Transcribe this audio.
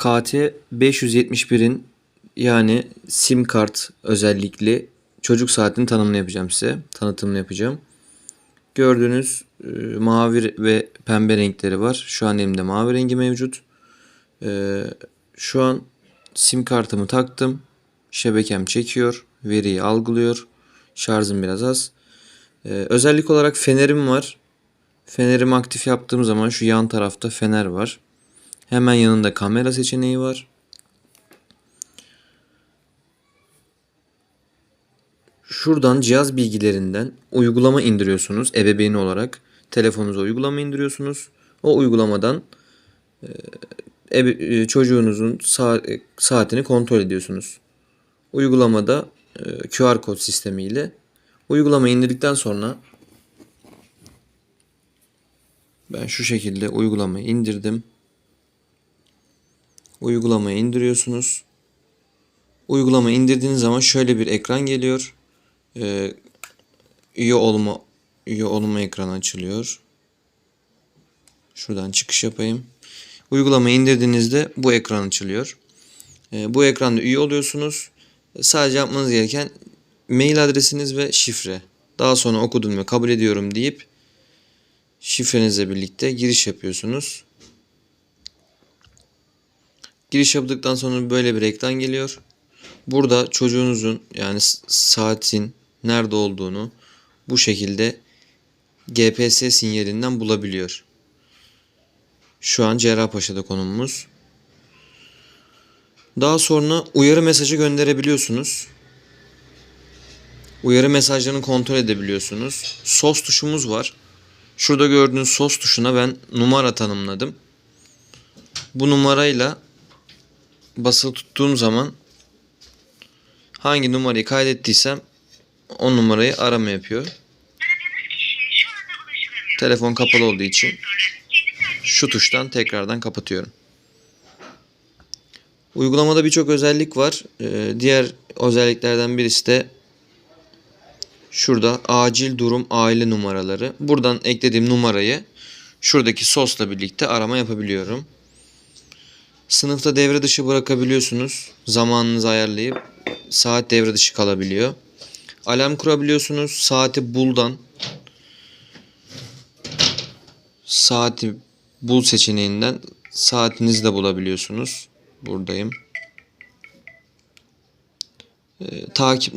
KT 571'in yani sim kart özellikli çocuk saatini tanımını yapacağım size. Tanıtımını yapacağım. Gördüğünüz e, mavi ve pembe renkleri var. Şu an elimde mavi rengi mevcut. E, şu an sim kartımı taktım. Şebekem çekiyor. Veriyi algılıyor. Şarjım biraz az. E, özellik olarak fenerim var. Fenerimi aktif yaptığım zaman şu yan tarafta fener var. Hemen yanında kamera seçeneği var. Şuradan cihaz bilgilerinden uygulama indiriyorsunuz ebeveyn olarak. Telefonunuza uygulama indiriyorsunuz. O uygulamadan e, e, çocuğunuzun sa- e, saatini kontrol ediyorsunuz. Uygulamada e, QR kod sistemiyle uygulamayı indirdikten sonra ben şu şekilde uygulamayı indirdim. Uygulamayı indiriyorsunuz. Uygulamayı indirdiğiniz zaman şöyle bir ekran geliyor. Ee, üye olma üye olma ekranı açılıyor. Şuradan çıkış yapayım. Uygulamayı indirdiğinizde bu ekran açılıyor. Ee, bu ekranda üye oluyorsunuz. Sadece yapmanız gereken mail adresiniz ve şifre. Daha sonra okudum ve kabul ediyorum deyip şifrenizle birlikte giriş yapıyorsunuz. Giriş yaptıktan sonra böyle bir ekran geliyor. Burada çocuğunuzun yani saatin nerede olduğunu bu şekilde GPS sinyalinden bulabiliyor. Şu an Cerrahpaşa'da konumumuz. Daha sonra uyarı mesajı gönderebiliyorsunuz. Uyarı mesajlarını kontrol edebiliyorsunuz. SOS tuşumuz var. Şurada gördüğünüz SOS tuşuna ben numara tanımladım. Bu numarayla basılı tuttuğum zaman hangi numarayı kaydettiysem o numarayı arama yapıyor. Telefon kapalı olduğu için şu tuştan tekrardan kapatıyorum. Uygulamada birçok özellik var. Ee, diğer özelliklerden birisi de şurada acil durum aile numaraları. Buradan eklediğim numarayı şuradaki sosla birlikte arama yapabiliyorum. Sınıfta devre dışı bırakabiliyorsunuz. Zamanınızı ayarlayıp saat devre dışı kalabiliyor. Alarm kurabiliyorsunuz. Saati buldan saati bul seçeneğinden saatinizi de bulabiliyorsunuz. Buradayım. Ee, takip